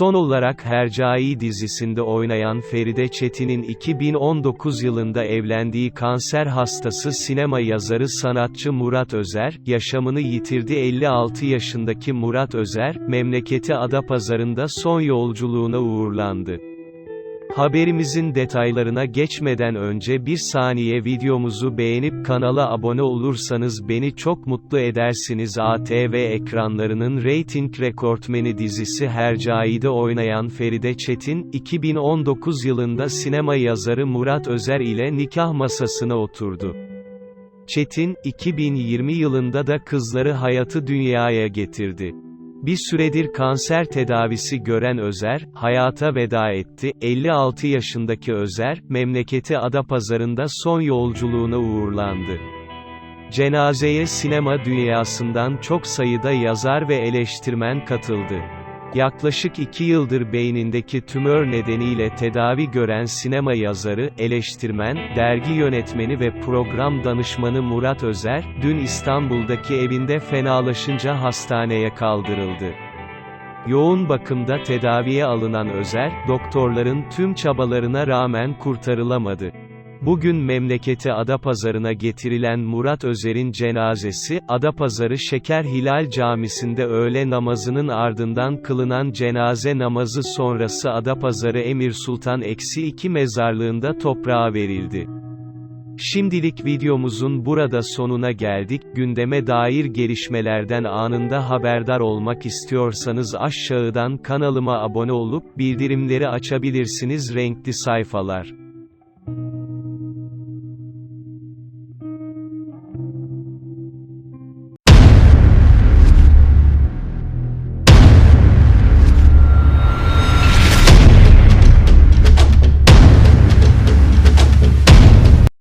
Son olarak Hercai dizisinde oynayan Feride Çetin'in 2019 yılında evlendiği kanser hastası sinema yazarı sanatçı Murat Özer, yaşamını yitirdi 56 yaşındaki Murat Özer, memleketi Adapazarı'nda son yolculuğuna uğurlandı. Haberimizin detaylarına geçmeden önce bir saniye videomuzu beğenip kanala abone olursanız beni çok mutlu edersiniz. ATV ekranlarının reyting rekortmeni dizisi Hercai'de oynayan Feride Çetin, 2019 yılında sinema yazarı Murat Özer ile nikah masasına oturdu. Çetin, 2020 yılında da kızları hayatı dünyaya getirdi. Bir süredir kanser tedavisi gören Özer, hayata veda etti. 56 yaşındaki Özer, memleketi Adapazarı'nda son yolculuğuna uğurlandı. Cenazeye sinema dünyasından çok sayıda yazar ve eleştirmen katıldı. Yaklaşık iki yıldır beynindeki tümör nedeniyle tedavi gören sinema yazarı, eleştirmen, dergi yönetmeni ve program danışmanı Murat Özer, dün İstanbul'daki evinde fenalaşınca hastaneye kaldırıldı. Yoğun bakımda tedaviye alınan Özer, doktorların tüm çabalarına rağmen kurtarılamadı. Bugün memleketi Adapazarı'na getirilen Murat Özer'in cenazesi, Adapazarı Şeker Hilal Camisi'nde öğle namazının ardından kılınan cenaze namazı sonrası Adapazarı Emir Sultan Eksi 2 mezarlığında toprağa verildi. Şimdilik videomuzun burada sonuna geldik. Gündeme dair gelişmelerden anında haberdar olmak istiyorsanız aşağıdan kanalıma abone olup bildirimleri açabilirsiniz renkli sayfalar.